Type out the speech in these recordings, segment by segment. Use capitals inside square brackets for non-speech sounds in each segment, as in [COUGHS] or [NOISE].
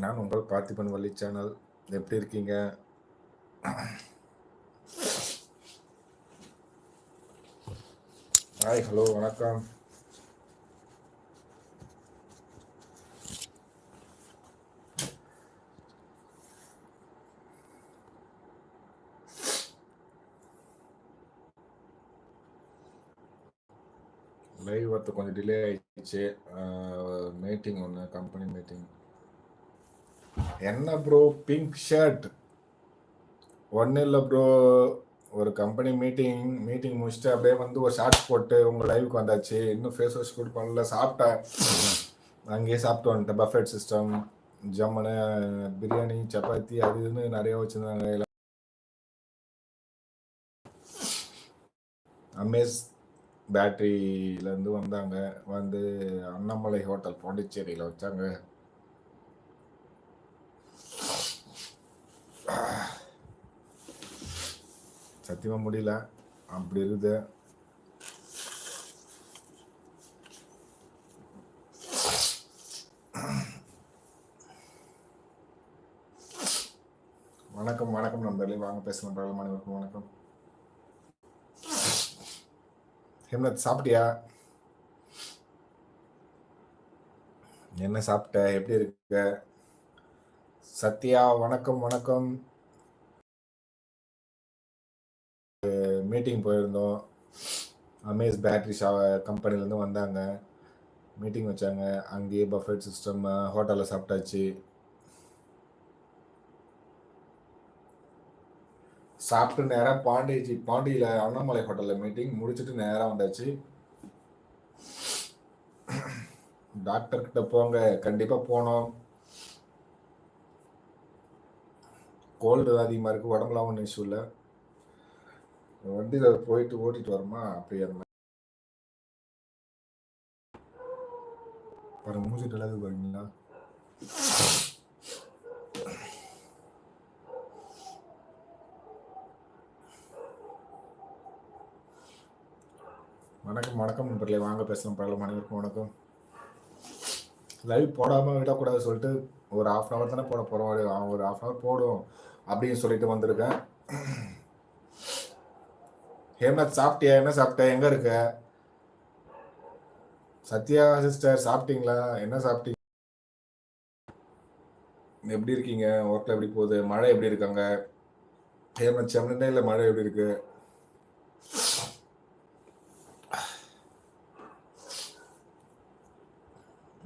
நான் உங்கள் பார்த்திபன் வள்ளி சேனல் எப்படி இருக்கீங்க? ஹாய் ஹலோ வணக்கம். லைவ் வரது கொஞ்சம் டிலே ஆயிடுச்சு. மீட்டிங் ஒன்று கம்பெனி மீட்டிங் என்ன ப்ரோ பிங்க் ஷர்ட் ஒன்றும் இல்லை ப்ரோ ஒரு கம்பெனி மீட்டிங் மீட்டிங் முடிச்சுட்டு அப்படியே வந்து ஒரு ஷார்ட்ஸ் போட்டு உங்கள் லைவுக்கு வந்தாச்சு. இன்னும் ஃபேஸ் வாஷ் கூட பண்ணல. சாப்பிட்டேன். அங்கேயே சாப்பிட்டு வந்துட்டேன் பஃபெட் சிஸ்டம் ஜம்மனு பிரியாணி சப்பாத்தி அது இதுன்னு நிறைய வச்சுருந்தாங்க. அமேஸ் பேட்டரியிலேருந்து வந்தாங்க. வந்து அண்ணாமலை ஹோட்டல் பாண்டிச்சேரியில் வச்சாங்க. சத்தியமாக முடியல. அப்படி இருக்குது. வணக்கம் வணக்கம் நண்பர்களே. வாங்க பேசலாம். பிரபலமான வணக்கம் வணக்கம். ஹேம்நாத் சாப்பிட்டியா? என்ன சாப்பிட்ட? எப்படி இருக்க? சத்யா வணக்கம் வணக்கம். மீட்டிங் போயிருந்தோம். அமேஸ் பேட்டரி ஷா கம்பெனிலேருந்து வந்தாங்க. மீட்டிங் வச்சாங்க. அங்கேயே பஃபெட் சிஸ்டம் ஹோட்டலில் சாப்பிட்டாச்சு. சாப்பிட்டு நேராக பாண்டிஜி பாண்டியில் அண்ணாமலை ஹோட்டலில் மீட்டிங் முடிச்சுட்டு நேராக வந்தாச்சு. டாக்டர்கிட்ட போங்க. கண்டிப்பாக போனோம். கோல்டு அதிகமாக இருக்குது உடம்புலாம் ஒன்றும் இஷ்யூ இல்லை. வண்டியில் போயிட்டு ஓட்டிட்டு வரோமா அப்படியே அந்த மாதிரி. பாருங்க மூஞ்சிட்டு எல்லாத்துக்கு பாருங்களா. வணக்கம் வணக்கம் நண்பர்களே. வாங்க பேசலாம். பரவாயில்ல மனைவிக்கும் வணக்கம். லைவ் போடாமல் விடக்கூடாது சொல்லிட்டு ஒரு ஆஃப் அன் ஹவர் தானே போட போகிறோம் ஒரு ஆஃப் அன் ஹவர் போடும் அப்படின்னு சொல்லிட்டு வந்திருக்கேன். ஹேமத் சாப்பிட்டியா? என்ன சாப்பிட்ட? எங்கே இருக்க? சத்யா சிஸ்டர் சாப்பிட்டீங்களா? என்ன சாப்பிட்டீங்க? எப்படி இருக்கீங்க? ஒர்க்கில் எப்படி போகுது? மழை எப்படி இருக்காங்க ஹேமத் சென்னையில் மழை எப்படி இருக்கு?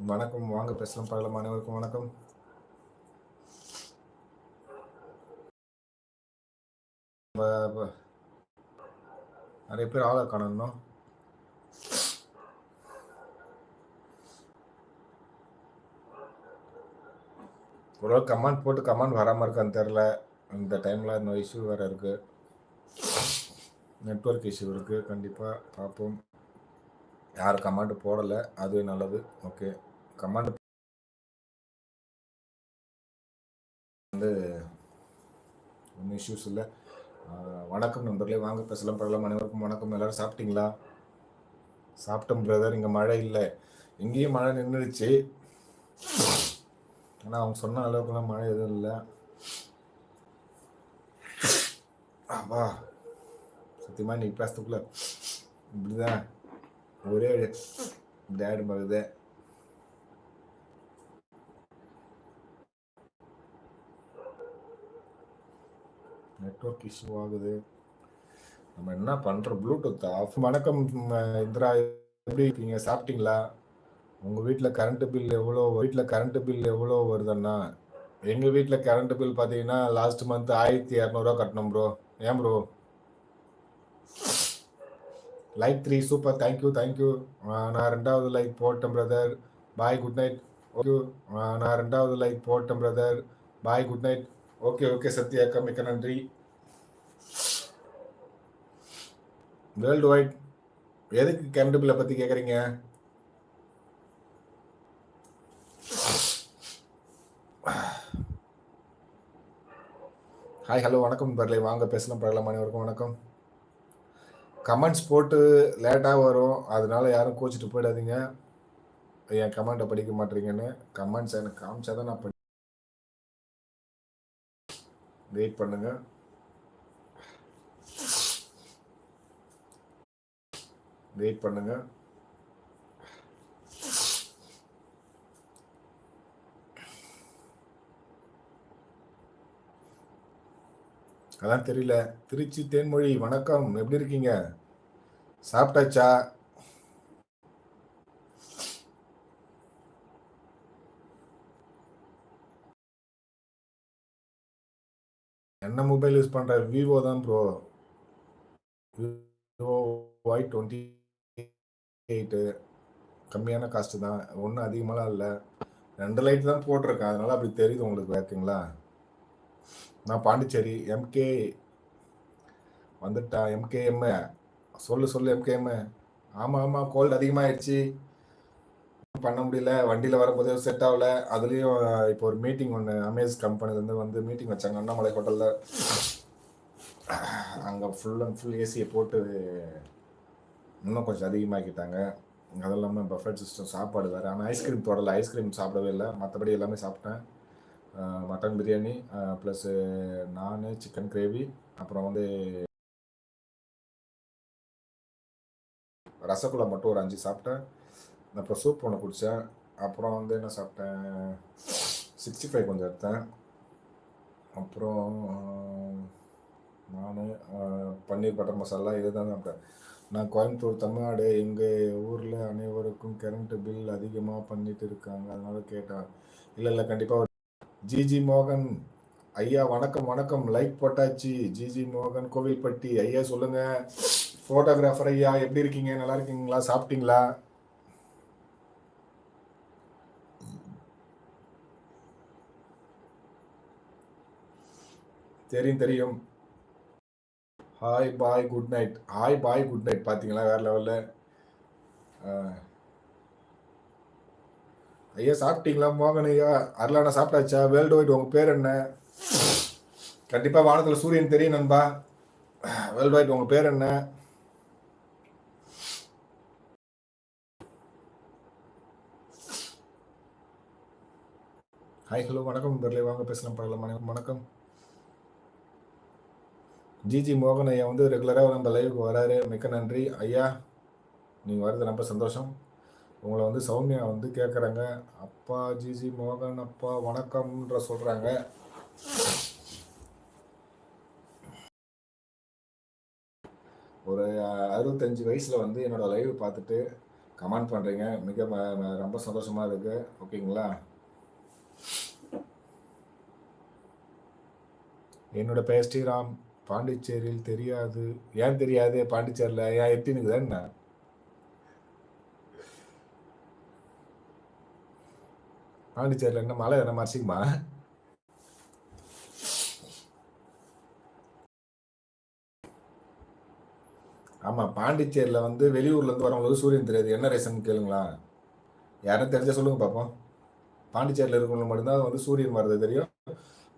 வணக்கம் வாங்க பேசலாம். பரவாயில்ல அனைவருக்கும் வணக்கம் வ- வ- நிறைய பேர் ஆளை காணணும். ஒரு கமெண்ட் போட்டு கமெண்ட் வராமல் இருக்கான்னு தெரில இந்த டைமில் இந்த இஷ்யூ வேறு இருக்குது நெட்ஒர்க் இஷ்யூ இருக்குது கண்டிப்பாக பார்ப்போம். யார் கமெண்ட் போடலை. அது நல்லது. ஓகே. கமெண்ட் வந்து ஒன்றும் இஷ்யூஸ் இல்லை. வணக்கம் நண்பர்களே வாங்க பேசலாம் பரவாயில்ல. அனைவருக்கும் வணக்கம். எல்லாரும் சாப்பிட்டீங்களா? சாப்பிட்டோம் பிரதர் இங்கே மழை இல்லை. இங்கேயும் மழை நின்றுடுச்சு. ஆனால் அவங்க சொன்ன அளவுக்குலாம் மழை எதுவும் இல்லை. வா சத்தியமாக நீ பேசுறதுக்குள்ள இப்படிதான். ஒரே டேடு மகுதே. நெட்ஒர்க் இஷ்யூ ஆகுது. நம்ம என்ன பண்ணுறோம் ப்ளூடூத் ஆஃப் வணக்கம் இந்திரா. எப்படி இருக்கீங்க? சாப்பிட்டீங்களா? உங்கள் வீட்டில் கரண்ட்டு பில் எவ்வளோ வீட்டில் கரண்ட்டு பில் எவ்வளோ வருதுன்னா? எங்கள் வீட்டில் கரண்ட்டு பில் பார்த்தீங்கன்னா லாஸ்ட் மந்த் ஆயிரத்தி இரநூறுவா கட்டணும் ப்ரோ ஏன் bro like three super thank you thank you நான் ரெண்டாவது லைக் போட்டேன் brother bye good night okay நான் ரெண்டாவது லைக் போட்டேன் brother bye good night okay okay சத்யாக்கா மிக்க நன்றி. வேர்ல்டு வைட் எதுக்கு கரண்ட் பில்லை பற்றி கேட்குறீங்க ஹாய் ஹலோ வணக்கம் பரலை வாங்க பேசலாம் பரலாம் அனைவருக்கும் வணக்கம். கமெண்ட்ஸ் போட்டு லேட்டாக வரும். அதனால யாரும் கோச்சிட்டு போயிடாதீங்க. என் கமெண்ட்டை படிக்க மாட்டீங்கன்னு கமெண்ட்ஸ் எனக்கு காமிச்சா தான் நான் படி வெயிட் பண்ணுங்கள் வெயிட் பண்ணுங்க. அதான் தெரியல. திருச்சி தேன்மொழி வணக்கம். எப்படி இருக்கீங்க? சாப்பிட்டாச்சா? என்ன மொபைல் யூஸ் பண்ற? விவோ தான் bro Vivo Y twenty eight கம்மியான காஸ்ட்டு தான். ஒன்றும் அதிகமாலாம் இல்லை. ரெண்டு லைட் தான் போட்டிருக்கேன். அதனால அப்படி தெரியுது உங்களுக்கு ஓகேங்களா நான் பாண்டிச்சேரி எம்கே வந்துட்டா. எம்கேஎம் சொல்லு சொல்லு எம்கேஎம் ஆமாம் ஆமாம் கோல்டு அதிகமாகிடுச்சு பண்ண முடியல. வண்டியில் வரும்போதே செட் ஆகல. அதுலேயும் இப்போ ஒரு மீட்டிங் ஒன்று அமேஸ் கம்பெனிலேருந்து வந்து மீட்டிங் வச்சாங்க. அண்ணாமலை ஹோட்டலில் அங்கே ஃபுல் அண்ட் ஃபுல் ஏசியை போட்டு இன்னும் கொஞ்சம் அதிகமாக்கிட்டாங்க. அது இல்லாமல் பஃபெட் சிஸ்டம் சாப்பாடு வேறு. ஆனால் ஐஸ்கிரீம் தொடலை ஐஸ்கிரீம் சாப்பிடவே இல்லை. மற்றபடி எல்லாமே சாப்பிட்டேன். Mutton biryani plus naan chicken gravy அப்புறம் வந்து ரசகுல்லா மட்டும் ஒரு அஞ்சு சாப்பிட்டேன். அப்புறம் சூப் ஒன்று குடித்தேன் அப்புறம் வந்து என்ன சாப்பிட்டேன்? சிக்ஸ்டி ஃபைவ் கொஞ்சம் எடுத்தேன். அப்புறம் நான் பன்னீர் பட்டர் மசாலா இதுதான் சாப்பிட்டேன். நான் கோயம்புத்தூர் தமிழ்நாடு எங்கள் ஊரில் அனைவருக்கும் கரண்ட்டு பில் அதிகமாக பண்ணிட்டு இருக்காங்க. அதனால கேட்டேன். இல்லை இல்லை கண்டிப்பாக ஜிஜி மோகன் ஐயா வணக்கம் வணக்கம். லைக் போட்டாச்சு. ஜிஜி மோகன் கோவில்பட்டி. ஐயா சொல்லுங்க. ஃபோட்டோகிராஃபர் ஐயா எப்படி இருக்கீங்க? நல்லா இருக்கீங்களா? சாப்பிட்டீங்களா? தெரியும் தெரியும். Hi bye good night hi bye good night பார்த்தீங்களா வேற லெவலில் ஐயா சாப்பிட்டீங்களா? மோகன் ஐயா அருளானா சாப்பிட்டாச்சா? வேர்ல்டு வைட் உங்கள் பேர் என்ன? கண்டிப்பாக வானத்தில் சூரியன் தெரியும் நண்பா. வேர்ல்டு வைட் உங்கள் பேர் என்ன? ஹாய் ஹலோ வணக்கம் பெர்லே வாங்க பேசலாம். பரவாயில்ல வணக்கம். ஜிஜி மோகன் ஐயா வந்து ரெகுலராக நம்ம லைவுக்கு வராரு. மிக்க நன்றி. ஐயா நீங்கள் வர்றது ரொம்ப சந்தோஷம். உங்களை வந்து சௌமியா வந்து கேட்குறாங்க அப்பா ஜிஜி மோகன் அப்பா வணக்கம்ன்ற சொல்கிறாங்க ஒரு அறுபத்தஞ்சு வயசில் வந்து என்னோடய லைவ் பார்த்துட்டு கமெண்ட் பண்ணுறீங்க மிக ரொம்ப சந்தோஷமாக இருக்குது ஓகேங்களா? என்னோட பெயர் ஸ்ரீராம். பாண்டிச்சேரியில் தெரியாது. ஏன் தெரியாது? பாண்டிச்சேரியில் ஏன் எத்தினுக்குதா என்ன? பாண்டிச்சேரியில் என்ன மழை? என்ன மறைச்சிக்குமா? ஆமாம் பாண்டிச்சேரியில் வந்து வெளியூர்லேருந்து வரவங்களுக்கு சூரியன் தெரியாது. என்ன ரீசன் கேளுங்களா? யாரும் தெரிஞ்சா சொல்லுங்க பார்ப்போம் பாண்டிச்சேரியில் இருக்கவங்களுக்கு மட்டும்தான் வந்து சூரியன் வர்றது தெரியும்.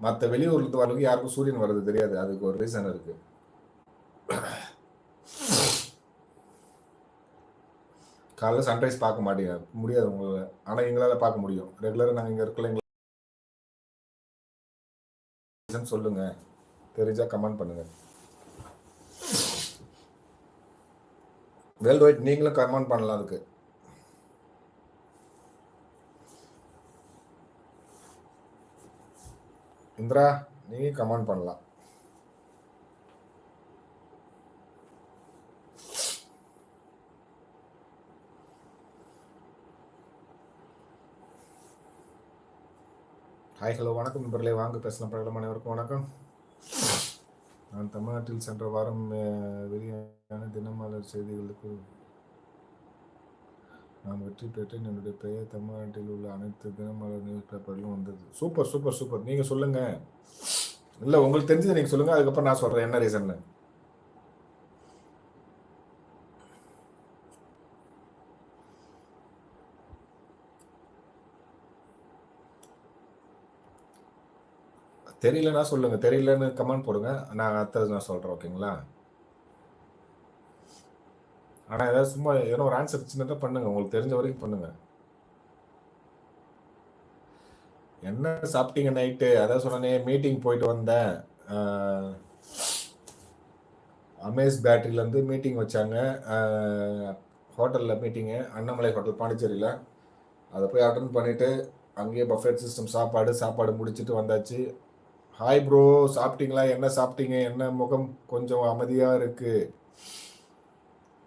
மற்ற வெளியூர்லேருந்து வரவங்க யாருக்கும் சூரியன் வர்றது தெரியாது. அதுக்கு ஒரு ரீசன் இருக்கு. காலைல சன்ரைஸ் பார்க்க மாட்டீங்க முடியாது உங்களால். ஆனால் எங்களால் பார்க்க முடியும். ரெகுலராக நாங்கள் இங்கே இருக்கல சொல்லுங்க. தெரிஞ்சா கமெண்ட் பண்ணுங்க. வேர்ல்டு வைட் நீங்களும் கமெண்ட் பண்ணலாம் அதுக்கு. இந்திரா நீங்க கமெண்ட் பண்ணலாம். ஹாய் ஹலோ வணக்கம் நண்பர்களே. வாங்க பேசலாம். பிரபலம் அனைவருக்கும் வணக்கம். நான் தமிழ்நாட்டில் சென்ற வாரம் வெளியான தினமலர் செய்திகளுக்கு நான் வெற்றி பெற்றேன் என்னுடைய பெயர் தமிழ்நாட்டில் உள்ள அனைத்து தினமலர் நியூஸ் பேப்பர்லையும் வந்தது. Super super super. நீங்கள் சொல்லுங்கள் இல்லை உங்களுக்கு தெரிஞ்சது நீங்கள் சொல்லுங்கள் அதுக்கப்புறம் நான் சொல்கிறேன் என்ன ரீசன்னு தெரியலன்னா சொல்லுங்கள் தெரியலன்னு கமெண்ட் போடுங்க. நான் அடுத்தது நான் சொல்கிறேன் ஓகேங்களா ஆனால் ஏதாவது சும்மா ஏதோ ஒரு ஆன்சர் சின்னதாக பண்ணுங்கள் உங்களுக்கு தெரிஞ்ச வரைக்கும் பண்ணுங்கள் என்ன சாப்பிட்டீங்க நைட்டு அதான் சொன்னே மீட்டிங் போயிட்டு வந்தேன். அமேஸ் பேட்டரியிலேருந்து மீட்டிங் வச்சாங்க. ஹோட்டலில் மீட்டிங்கு அண்ணாமலை ஹோட்டல் பாண்டிச்சேரியில். அதை போய் அட்டன் பண்ணிவிட்டு அங்கேயே பஃபேட் சிஸ்டம் சாப்பாடு சாப்பாடு முடிச்சுட்டு வந்தாச்சு. ஹாய் ப்ரோ சாப்பிட்டீங்களா? என்ன சாப்பிட்டீங்க? என்ன முகம் கொஞ்சம் அமைதியாக இருக்குது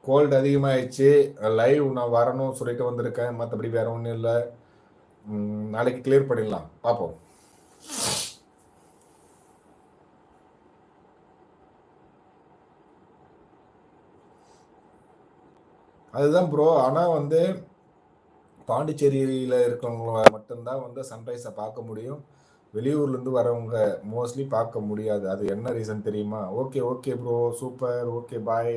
கோல்டு அதிகமாகிடுச்சு லைவ் நான் வரணும் சொல்லிட்டு வந்திருக்கேன். மற்றபடி வேற ஒன்றும் இல்லை. நாளைக்கு கிளியர் பண்ணிடலாம். பார்ப்போம். அதுதான் ப்ரோ ஆனால் வந்து பாண்டிச்சேரியில் இருக்கிறவங்கள மட்டும்தான் வந்து சன்ரைஸை பார்க்க முடியும். வெளியூர்லேருந்து வரவங்க மோஸ்ட்லி பார்க்க முடியாது. அது என்ன ரீசன் தெரியுமா? Okay okay bro super okay bye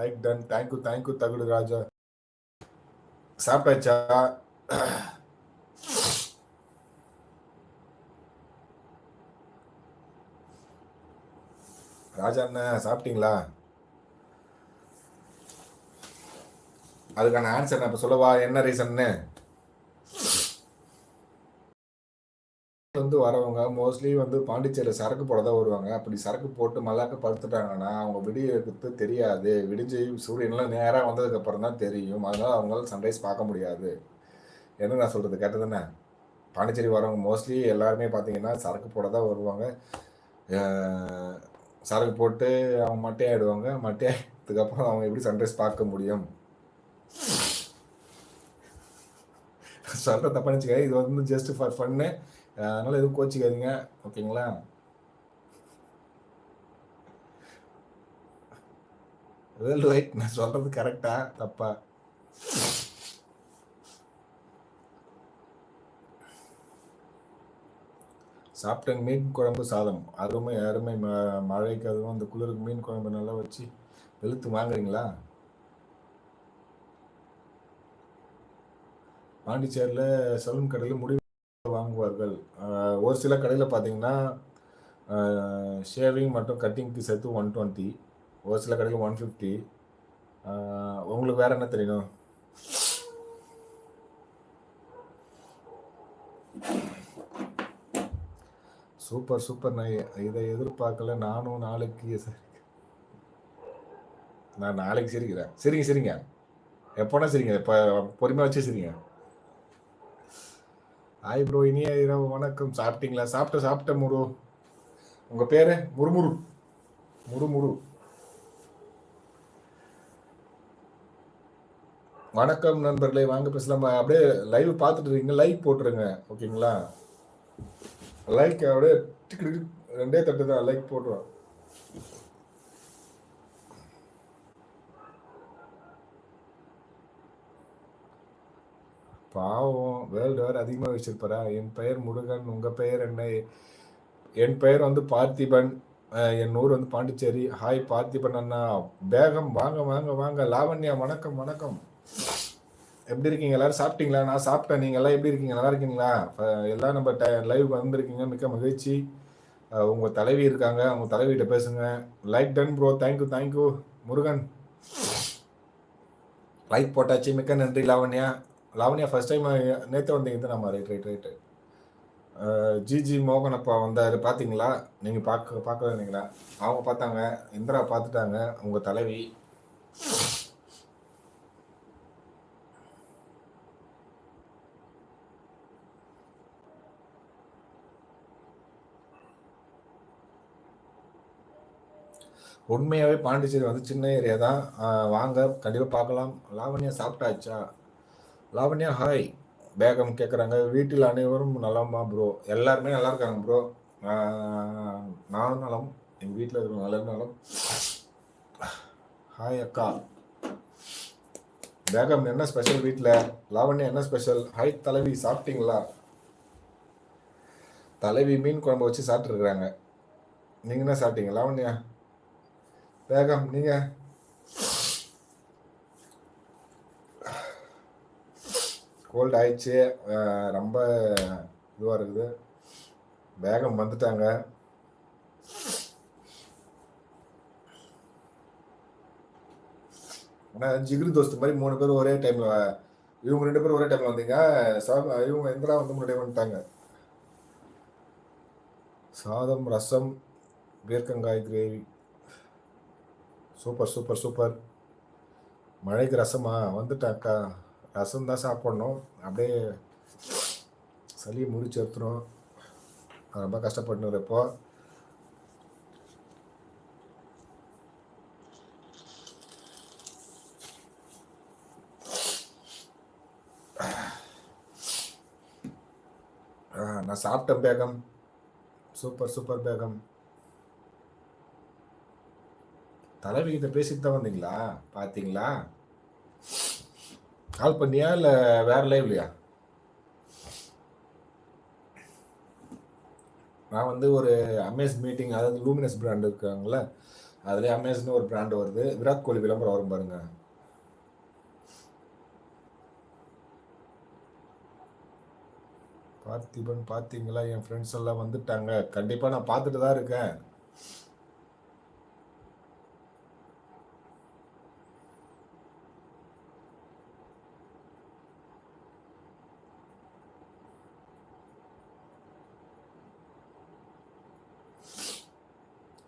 like done thank you thank you தகுடு Raja. சாப்பிட்டாச்சா? ராஜா அண்ணன் சாப்பிட்டீங்களா? அதுக்கான ஆன்சர் நான் இப்போ சொல்லவா? என்ன ரீசன்னு வந்து வரவங்க மோஸ்ட்லி வந்து பாண்டிச்சேரியில் சரக்கு போட தான் வருவாங்க. அப்படி சரக்கு போட்டு மல்லாக்க படுத்துட்டாங்கன்னா அவங்க விடியறது தெரியாது. விடிஞ்சு சூரியன்லாம் நேராக வந்ததுக்கப்புறம் தான் தெரியும். அதனால் அவங்களால சன்ரைஸ் பார்க்க முடியாது. என்ன நான் சொல்கிறது கேட்டதுன்னு பாண்டிச்சேரி வரவங்க மோஸ்ட்லி எல்லாருமே பார்த்தீங்கன்னா சரக்கு போட தான் வருவாங்க. சரக்கு போட்டு அவங்க மட்டையாயிடுவாங்க. மட்டையாயிட்டதுக்கப்புறம் அவங்க எப்படி சன்ரைஸ் பார்க்க முடியும்? சொல்கிற தப்பானிச்சுக்க இது வந்து ஜஸ்ட் ஃபார் ஃபன்னு அதனால் எதுவும் கோச்சிக்காதீங்க. ஓகேங்களா? வேர்ல்டு வைட் நான் சொல்கிறது கரெக்டா? தப்பா? சாப்பிட்டேன் மீன் குழம்பு சாதம். அருமை அருமை. மழைக்கு அதுவும் அந்த குளிருக்கு மீன் குழம்பு நல்லா வச்சு வெளுத்து வாங்குறீங்களா? பாண்டிச்சேரியில் சலூன் கடையில் முடிவு வாங்குவார்கள். ஒரு சில கடையில் பார்த்தீங்கன்னா ஷேவிங் மற்றும் கட்டிங்க்கு சேர்த்து ஒன் டுவெண்ட்டி ஒரு சில கடையில் ஒன் ஃபிஃப்டி உங்களுக்கு வேறு என்ன தெரியணும்? Super super. நான் இதை எதிர்பார்க்கல. நானும் நாளைக்கு நான் நாளைக்கு சிரிக்கிறேன். சரிங்க சரிங்க. எப்போனா சரிங்க. இப்போ பொறுமையாக வச்சு சரிங்க. ஹாய் ப்ரோ இனிய இரவு வணக்கம். சாப்பிட்டீங்களா? சாப்பிட்ட சாப்பிட்ட முரு. உங்க பேரு? முருமுரு. முருமுரு. வணக்கம் நண்பர்களே வாங்க பேசலாம். அப்படியே லைவ் பார்த்துட்டு இருக்கீங்க. லைக் போட்டுருங்க. ஓகேங்களா? லைக் அப்படியே ரெண்டே தட்டு தான். லைக் போட்டுருவோம் பாவம் வேர்ல்டு வேறு அதிகமாக வச்சிருப்பாரா என் பெயர் முருகன் உங்கள் பெயர் என்ன? என் பெயர் வந்து பார்த்திபன். என் ஊர் வந்து பாண்டிச்சேரி. ஹாய் பார்த்திபன் அண்ணா. வேகம் வாங்க வாங்க வாங்க. லாவண்யா வணக்கம் வணக்கம். எப்படி இருக்கீங்க? எல்லாரும் சாப்பிட்டீங்களா? நான் சாப்பிட்டேன். நீங்கள் எல்லாம் எப்படி இருக்கீங்க? நல்லா இருக்கீங்களா? எல்லாம் நம்ம லைவ் வந்திருக்கீங்க. மிக்க மகிழ்ச்சி. உங்கள் தலைவி இருக்காங்க. அவங்க தலைவிகிட்ட பேசுங்க. Like done bro thank you thank you Murugan. Like போட்டாச்சு. மிக்க நன்றி லாவண்யா. லாவண்யா ஃபர்ஸ்ட் டைம் நேற்று வந்தீங்க நம்ம ரைட் ரைட் ரைட்டு ஜிஜி மோகன் அப்பா வந்தார். பார்த்தீங்களா நீங்கள் பார்க்க பார்க்கல இல்லைங்களா? அவங்க பார்த்தாங்க. இந்திரா பார்த்துட்டாங்க. உங்கள் தலைவி. உண்மையாகவே பாண்டிச்சேரி வந்து சின்ன ஏரியா தான். வாங்க கண்டிப்பாக பார்க்கலாம். லாவண்யா சாப்பிட்டாச்சா? லாவண்யா ஹாய் பேகம் கேட்குறாங்க வீட்டில் அனைவரும் நலமா ப்ரோ எல்லாருமே நல்லா இருக்காங்க ப்ரோ நானும் நலம். எங்கள் வீட்டில் இருக்கிற நல்ல நலம். ஹாய் அக்கா. பேகம் என்ன ஸ்பெஷல் வீட்டில் லாவண்யா என்ன ஸ்பெஷல் ஹாய் தலைவி சாப்பிட்டீங்களா? தலைவி மீன் குழம்பு வச்சு சாப்பிட்ருக்குறாங்க நீங்கள் என்ன சாப்பிட்டீங்க லாவண்யா? பேகம் நீங்கள் கோல்டு ஆயிடுச்சு. ரொம்ப இதுவாக இருக்குது. வேகம் வந்துட்டாங்க. ஆனால் ஜிகிரி தோஸ்து மாதிரி மூணு பேர் ஒரே டைமில் இவங்க ரெண்டு பேரும் ஒரே டைமில் வந்தீங்க. இவங்க எந்திரா வந்து முன்னாடி வந்துட்டாங்க? சாதம் ரசம் பீர்க்கங்காய் கிரேவி. Super super super. மழைக்கு ரசமா? வந்துட்டாக்கா. ரசம் தான் சாப்பிட்ணும். அப்படியே சளியை முடிச்சு எடுத்துரும் ரொம்ப கஷ்டப்பட்டுருப்போ நான் சாப்பிட்டேன் பேகம். Super super Begum. தலைவி கிட்ட பேசிட்டு தான் வந்தீங்களா? பார்த்தீங்களா கால் பண்ணியா இல்ல வேற லைவ்லையா நான் வந்து ஒரு அமேஸ் மீட்டிங் அதாவது லூமினஸ் பிராண்ட் இருக்காங்கல்ல அதுல அமேஸ்னு ஒரு பிராண்ட் வருது. விராட் கோலி விளம்பரம் வரும் பாருங்க. பார்த்திபன் பார்த்தீங்களா? என் ஃப்ரெண்ட்ஸ் எல்லாம் வந்துட்டாங்க. கண்டிப்பாக நான் பார்த்துட்டு தான் இருக்கேன்.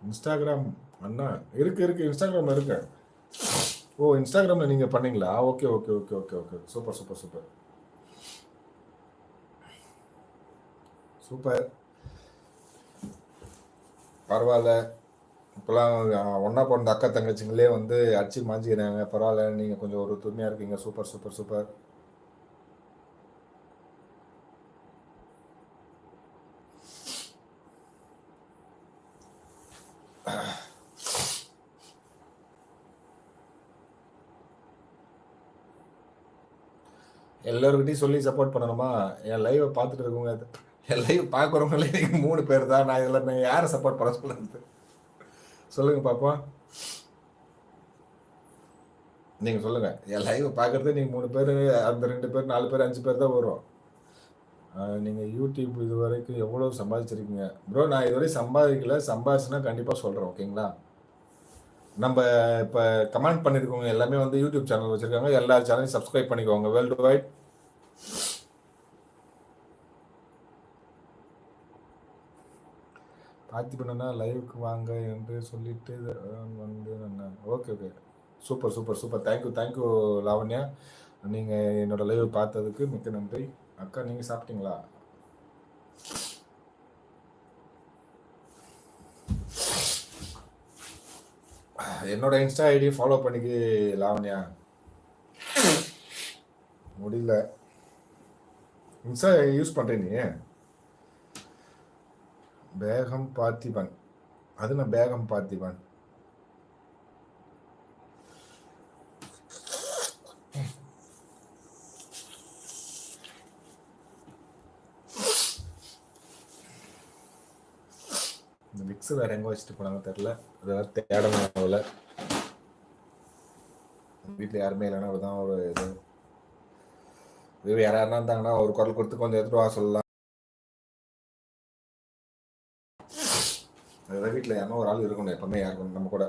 இன்ஸ்டாகிராம் அண்ணா இருக்கு இருக்கு இன்ஸ்டாகிராமில் இருக்கு. ஓ இன்ஸ்டாகிராமில் நீங்கள் பண்ணீங்களா? Okay okay okay okay okay. Super super super. Super. பரவாயில்ல. இப்போலாம் ஒன்றா பிறந்த அக்கா தங்கச்சிங்களே வந்து அடிச்சு மாஞ்சிக்கிறாங்க. பரவாயில்ல நீங்கள் கொஞ்சம் ஒரு தூய்மையாக இருக்கீங்க. Super super super. எல்லாருக்கிட்டையும் சொல்லி சப்போர்ட் பண்ணணுமா? என் லைவை பார்த்துட்டு இருக்கவங்க என் லைவ் பார்க்குறவங்களே நீங்கள் மூணு பேர் தான். நான் இதில் நான் யாரை சப்போர்ட் பண்ண சொல்லுறது சொல்லுங்கள் பாப்பா. நீங்கள் சொல்லுங்கள் என் லைவ் பார்க்குறதே நீங்கள் மூணு பேர் அந்த ரெண்டு பேர் நாலு பேர் அஞ்சு பேர் தான் வரும் நீங்கள் யூடியூப் இது வரைக்கும் எவ்வளோ சம்பாதிச்சிருக்கீங்க? ப்ரோ நான் இதுவரை சம்பாதிக்கல. சம்பாதிச்சுன்னா கண்டிப்பாக சொல்கிறேன் ஓகேங்களா நம்ம இப்போ கமெண்ட் பண்ணியிருக்கவங்க எல்லாமே வந்து யூடியூப் சேனல் வச்சுருக்காங்க. எல்லா சேனலையும் சப்ஸ்கிரைப் பண்ணிக்கோங்க. வேர்ல்டு வைட் பார்த்திபண்ணா லைவுக்கு வாங்க என்று சொல்லிட்டு வந்து நான் okay okay super super super thank you thank you Lavanya. நீங்கள் என்னோட லைவ் பார்த்ததுக்கு மிக்க நன்றி. அக்கா நீங்கள் சாப்பிட்டீங்களா? என்னோட இன்ஸ்டா ஐடி ஃபாலோ பண்ணிக்கி லாவண்யா. முடியல. இன்ஸ்டா யூஸ் பண்ணுறேன் நீ. பேகம் பார்த்திபன். அது நான் பேகம் பார்த்திபன். இந்த மிக்ஸ் வேற எங்க வச்சுட்டு போனாங்க தெரியல. அதெல்லாம் தேடணும் அவளை வீட்டில் யாருமே இல்லைன்னா அதுதான் ஒரு இது. இது வேற யாரா இருந்தாங்கன்னா ஒரு குரல் கொடுத்து கொஞ்சம் எடுத்துட்டு வா சொல்லலாம். அதுதான் வீட்டில் யாருன்னா ஒரு ஆள் இருக்கணும் எப்பவுமே யாருக்கும் நம்ம கூட.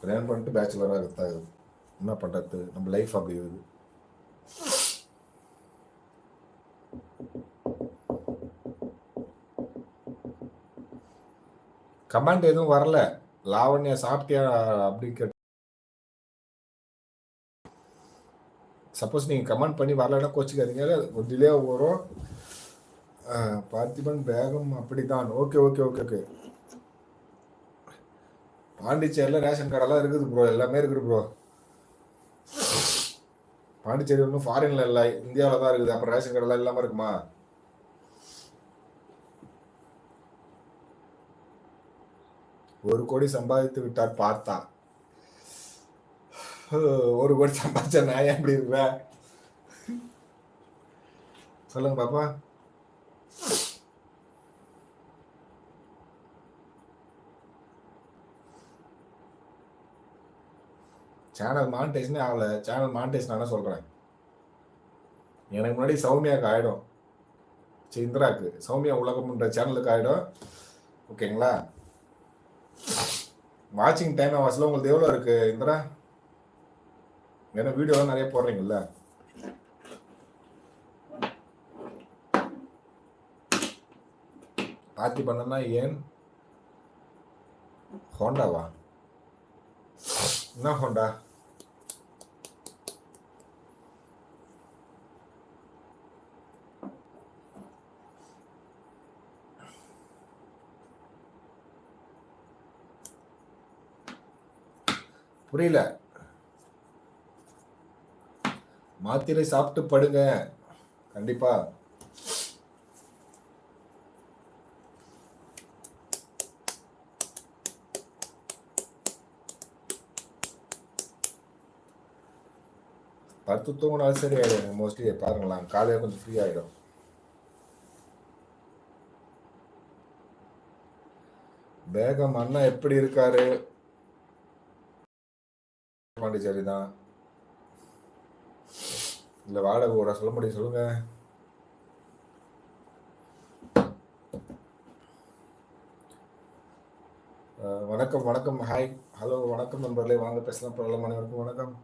கல்யாணம் பண்ணிட்டு பேச்சுலராக இருக்கா என்ன பண்ணுறது நம்ம லைஃப் அப்படி இருக்குது. கமெண்ட் எதுவும் வரல. லாவண்யா சாப்பிட்டியா அப்படி கேட்டு சப்போஸ் நீங்கள் கமெண்ட் பண்ணி வரலன்னா கோச்சிக்காதீங்க. ஒரு டிலே வரும் பார்த்திபன் பேகம் அப்படிதான் ஓகே ஓகே ஓகே ஓகே பாண்டிச்சேரியில் ரேஷன் கார்டெல்லாம் இருக்குது ப்ரோ எல்லாமே இருக்குது ப்ரோ பாண்டிச்சேரி ஒன்றும் ஃபாரின்ல இல்லை. இந்தியாவில் தான் இருக்குது. அப்புறம் ரேஷன் கார்டெல்லாம் இல்லாமல் இருக்குமா? ஒரு கோடி சம்பாதித்து விட்டார் பார்த்தா. ஒரு கோடி சம்பாதிச்ச நான் ஏன் இப்படி இருக்கிறேன் சொல்லுங்க பாப்பா. சேனல் மானிட்டேஷனே ஆகல. சேனல் மானிட்டேஷன் நான் சொல்றேன் எனக்கு முன்னாடி சௌமியாவுக்கு ஆயிடும். சரி, இந்திராக்கு. சௌமியா உலகம்ன்ற சேனலுக்கு ஆயிடும். ஓகேங்களா வாட்சிங் டைம் அவர்ஸ்ல உங்களுக்கு எவ்வளோ இருக்கு இந்திரா? ஏன்னா வீடியோலாம் நிறைய போடுறீங்கல்ல? பார்த்தி பண்ணனா ஏன்? ஹோண்டாவா? என்ன ஹோண்டா? புரியல. மாத்திரை சாப்பிட்டு படுங்க. கண்டிப்பா. பத்து தூங்கினாலும் சரி ஆயிடும் மோஸ்ட்லி பாருங்களேன் காலையில் கொஞ்சம் ஃப்ரீ ஆயிடும். பேகம் அண்ணா எப்படி இருக்காரு? பாண்டிச்சேரி தான் இல்ல வாடகை கூட சொல்ல முடியும் சொல்லுங்க. வணக்கம் வணக்கம். ஹாய் ஹலோ வணக்கம் நண்பர்களே. வாங்க பேசலாம். பரவாயில்ல அனைவருக்கும் வணக்கம்.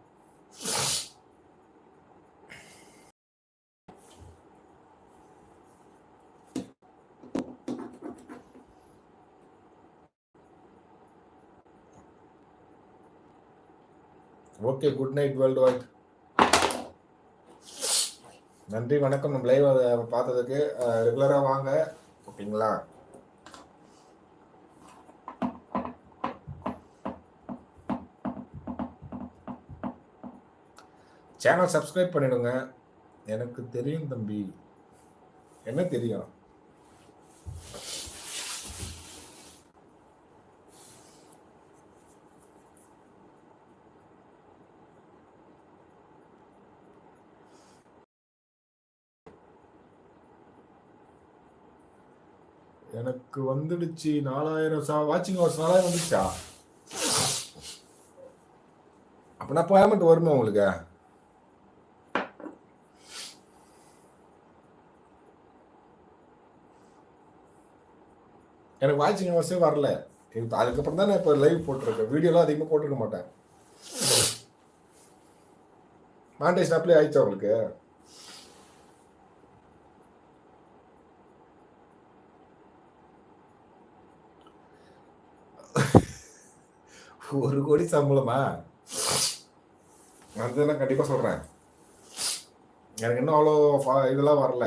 Okay good night world wide நன்றி வணக்கம். நம்ம லைவ் பார்த்ததுக்கு ரெகுலராக வாங்க. ஓகேங்களா? சேனல் சப்ஸ்கிரைப் பண்ணிடுங்க. எனக்கு தெரியும் தம்பி. என்ன தெரியும் எனக்கு வந்துடுச்சு. நாலாயிரம் சா வாட்சிங் ஹவர்ஸ் நாலாயிரம் வந்துடுச்சா? அப்படின்னா பேமெண்ட் வருமா உங்களுக்கு? எனக்கு வாட்சிங் ஹவர்ஸே வரல. அதுக்கப்புறம் தான் நான் இப்போ லைவ் போட்டிருக்கேன். வீடியோலாம் அதிகமாக போட்டிருக்க மாட்டேன். மாண்டேஷன் அப்ளை ஆயிடுச்சா உங்களுக்கு? ஒரு கோடி சம்பளமா? அது நான் கண்டிப்பாக சொல்கிறேன் எனக்கு இன்னும் அவ்வளோ இதெல்லாம் வரல.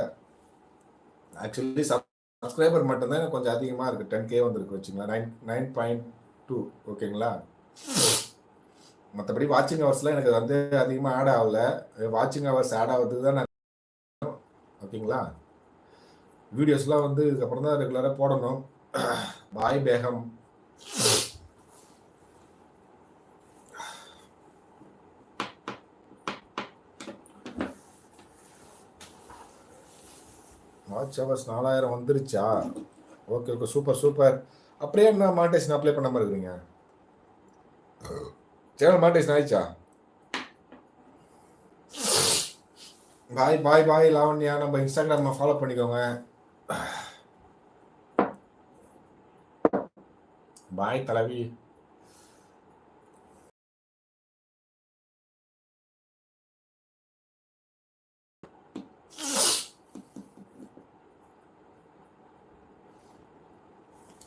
ஆக்சுவலி சப்ஸ்கிரைபர் மட்டும்தான் எனக்கு கொஞ்சம் அதிகமாக இருக்குது டென் கே வந்துருக்கு வச்சுங்களா நைன் நைன் பாயிண்ட் டூ ஓகேங்களா மற்றபடி வாட்சிங் ஹவர்ஸ்லாம் எனக்கு வந்து அதிகமாக ஆட் ஆகல. வாட்சிங் ஹவர்ஸ் ஆட் ஆகிறதுக்கு தான் நான் ஓகேங்களா வீடியோஸ்லாம் வந்து இதுக்கப்புறம் தான் ரெகுலராக போடணும். [COUGHS] பாய் பேகம். ஹவர்ஸ் நாலாயிரம் வந்துருச்சா? ஓகே ஓகே சூப்பர் சூப்பர் அப்படியே என்ன மாண்டேஷன் அப்ளை பண்ணாமல் இருக்கிறீங்க? சேனல் மாண்டேஷன் ஆயிடுச்சா? பாய் பாய் பாய் லாவண்யா. நம்ம இன்ஸ்டாகிராம் ஃபாலோ பண்ணிக்கோங்க. பாய் தலைவி.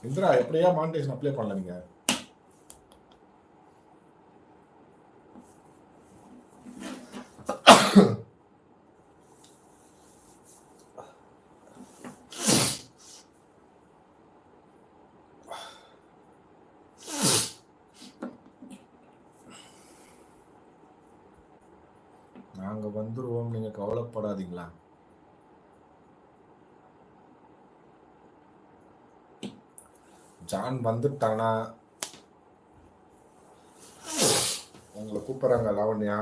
இந்திரா எப்படியா மானிட்டேஷன் அப்ளை பண்ணல நீங்கள் ஜான் வந்துட்டானா? உங்களை கூப்பிடுறாங்க லாவண்யா.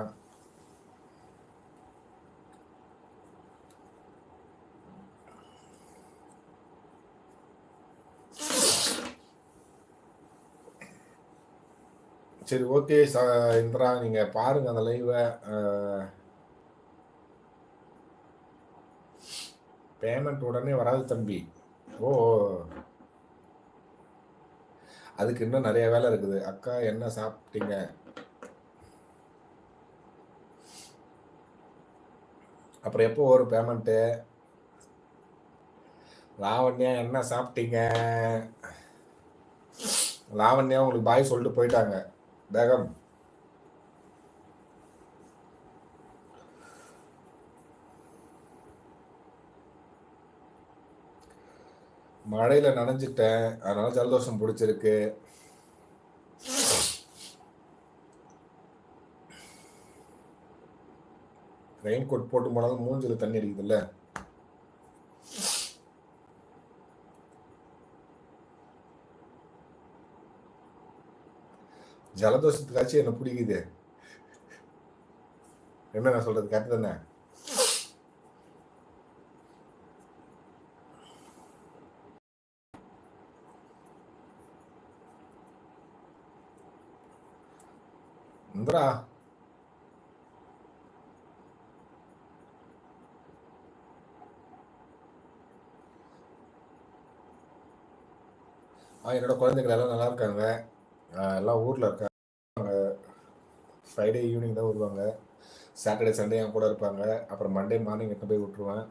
சரி ஓகே ச இந்திரா நீங்க பாருங்க அந்த லைவை பேமெண்ட் உடனே வராது தம்பி. ஓ. அதுக்கு இன்னும் நிறைய வேலை இருக்குது. அக்கா என்ன சாப்பிட்டீங்க? அப்புறம் எப்போ வரும் பேமெண்ட்டு லாவண்யா என்ன சாப்பிட்டீங்க? லாவண்யா உங்களுக்கு பாய் சொல்லிட்டு போயிட்டாங்க. பேகம் மழையில நனைஞ்சிட்டேன். அதனால ஜலதோஷம் பிடிச்சிருக்கு. ரெயின் கோட் போட்டு போனாலும் மூஞ்சில தண்ணி அடிக்குதுல்ல? ஜலதோஷத்துக்காச்சும் என்ன பிடிக்குது. என்ன நான் சொல்றது கரெக்ட் தானே? இந்திரா என்னோட குழந்தைகள் எல்லாம் நல்லா இருக்காங்க. எல்லாம் ஊரில் இருக்காங்க. ஃப்ரைடே ஈவினிங் தான் வருவாங்க. சாட்டர்டே சண்டே என் கூட இருப்பாங்க. அப்புறம் மண்டே மார்னிங் எட்டு போய் விட்டுருவேன்.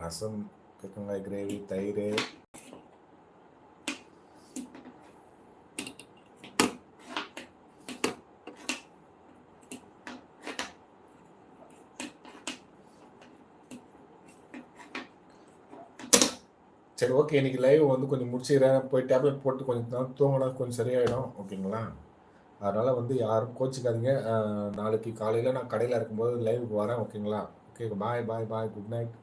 ரசம் பிக்கங்காய் கிரேவி தயிர் சரி ஓகே இன்னைக்கு லைவ் வந்து கொஞ்சம் முடிச்சுக்கிறேன். போய் டேப்லெட் போட்டு கொஞ்சம் தான் தூங்கினா கொஞ்சம் சரியாயிடும் ஓகேங்களா அதனால் வந்து யாரும் கோச்சிக்காதீங்க. நாளைக்கு காலையில் நான் கடையில் இருக்கும்போது லைவுக்கு வரேன் ஓகேங்களா okay bye bye bye good night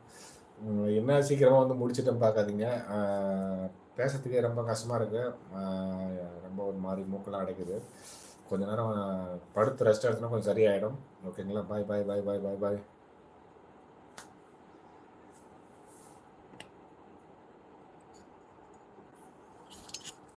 என்ன சீக்கிரமாக வந்து முடிச்சிட்டேன் பார்க்காதீங்க. பேசுறதுக்கே ரொம்ப கஷ்டமாக இருக்குது ரொம்ப ஒரு மாதிரி மூக்கெல்லாம் அடைக்குது. கொஞ்ச நேரம் படுத்து ரெஸ்ட் எடுத்தனா கொஞ்சம் சரியாயிடும். ஓகேங்களா பாய் பாய் பாய் பாய் பாய் பாய்